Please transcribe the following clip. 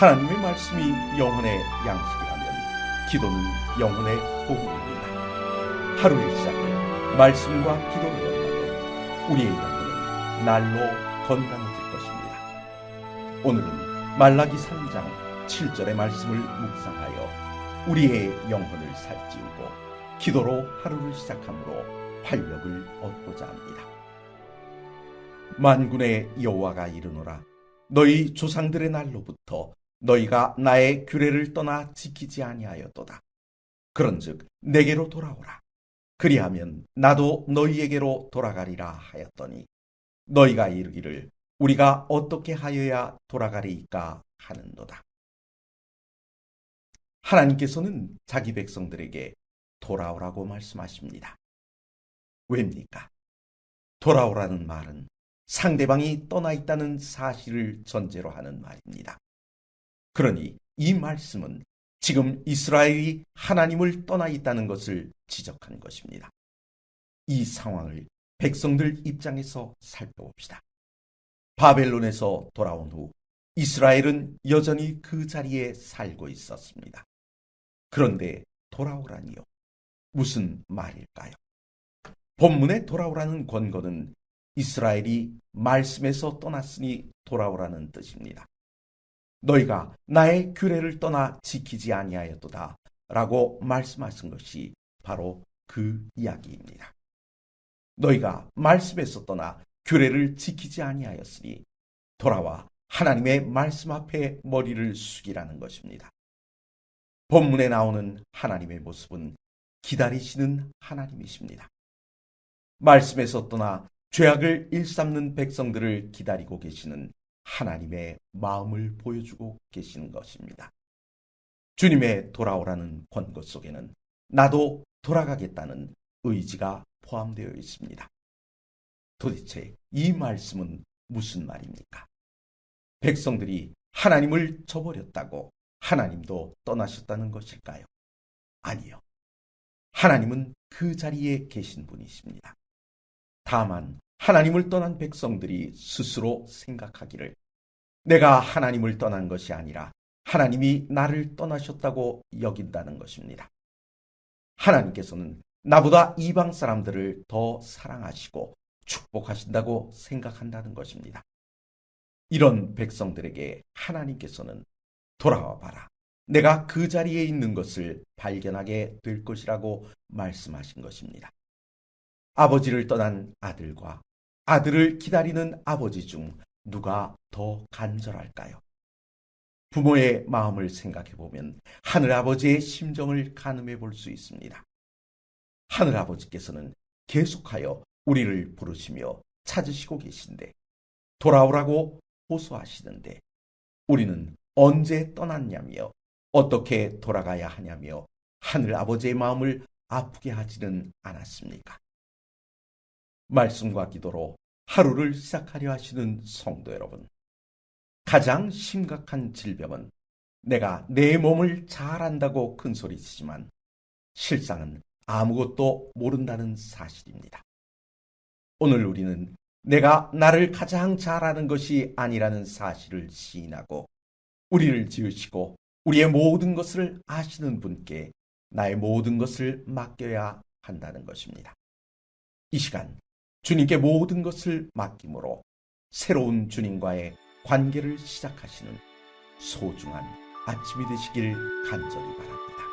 하나님의 말씀이 영혼의 양식이라면 기도는 영혼의 복음입니다. 하루의 시작을 말씀과 기도로 연다면 우리의 영혼은 날로 건강해질 것입니다. 오늘은 말라기 3장 7절의 말씀을 묵상하여 우리의 영혼을 살찌우고 기도로 하루를 시작함으로 활력을 얻고자 합니다. 만군의 여호와가 이르노라 너희 조상들의 날로부터 너희가 나의 규례를 떠나 지키지 아니하였도다. 그런즉 내게로 돌아오라. 그리하면 나도 너희에게로 돌아가리라 하였더니 너희가 이르기를 우리가 어떻게 하여야 돌아가리이까 하는도다. 하나님께서는 자기 백성들에게 돌아오라고 말씀하십니다. 왜입니까? 돌아오라는 말은 상대방이 떠나 있다는 사실을 전제로 하는 말입니다. 그러니 이 말씀은 지금 이스라엘이 하나님을 떠나 있다는 것을 지적한 것입니다. 이 상황을 백성들 입장에서 살펴봅시다. 바벨론에서 돌아온 후 이스라엘은 여전히 그 자리에 살고 있었습니다. 그런데 돌아오라니요. 무슨 말일까요? 본문에 돌아오라는 권고는 이스라엘이 말씀에서 떠났으니 돌아오라는 뜻입니다. 너희가 나의 규례를 떠나 지키지 아니하였도다 라고 말씀하신 것이 바로 그 이야기입니다. 너희가 말씀에서 떠나 규례를 지키지 아니하였으니 돌아와 하나님의 말씀 앞에 머리를 숙이라는 것입니다. 본문에 나오는 하나님의 모습은 기다리시는 하나님이십니다. 말씀에서 떠나 죄악을 일삼는 백성들을 기다리고 계시는 하나님의 마음을 보여주고 계시는 것입니다. 주님의 돌아오라는 권고 속에는 나도 돌아가겠다는 의지가 포함되어 있습니다. 도대체 이 말씀은 무슨 말입니까? 백성들이 하나님을 저버렸다고 하나님도 떠나셨다는 것일까요? 아니요. 하나님은 그 자리에 계신 분이십니다. 다만 하나님을 떠난 백성들이 스스로 생각하기를 내가 하나님을 떠난 것이 아니라 하나님이 나를 떠나셨다고 여긴다는 것입니다. 하나님께서는 나보다 이방 사람들을 더 사랑하시고 축복하신다고 생각한다는 것입니다. 이런 백성들에게 하나님께서는 돌아와 봐라. 내가 그 자리에 있는 것을 발견하게 될 것이라고 말씀하신 것입니다. 아버지를 떠난 아들과 아들을 기다리는 아버지 중 누가 더 간절할까요? 부모의 마음을 생각해 보면 하늘 아버지의 심정을 가늠해 볼 수 있습니다. 하늘 아버지께서는 계속하여 우리를 부르시며 찾으시고 계신데 돌아오라고 호소하시는데 우리는 언제 떠났냐며 어떻게 돌아가야 하냐며 하늘 아버지의 마음을 아프게 하지는 않았습니까? 말씀과 기도로 하루를 시작하려 하시는 성도 여러분. 가장 심각한 질병은 내가 내 몸을 잘 안다고 큰 소리치지만 실상은 아무것도 모른다는 사실입니다. 오늘 우리는 내가 나를 가장 잘 아는 것이 아니라는 사실을 시인하고 우리를 지으시고 우리의 모든 것을 아시는 분께 나의 모든 것을 맡겨야 한다는 것입니다. 이 시간 주님께 모든 것을 맡김으로 새로운 주님과의 관계를 시작하시는 소중한 아침이 되시길 간절히 바랍니다.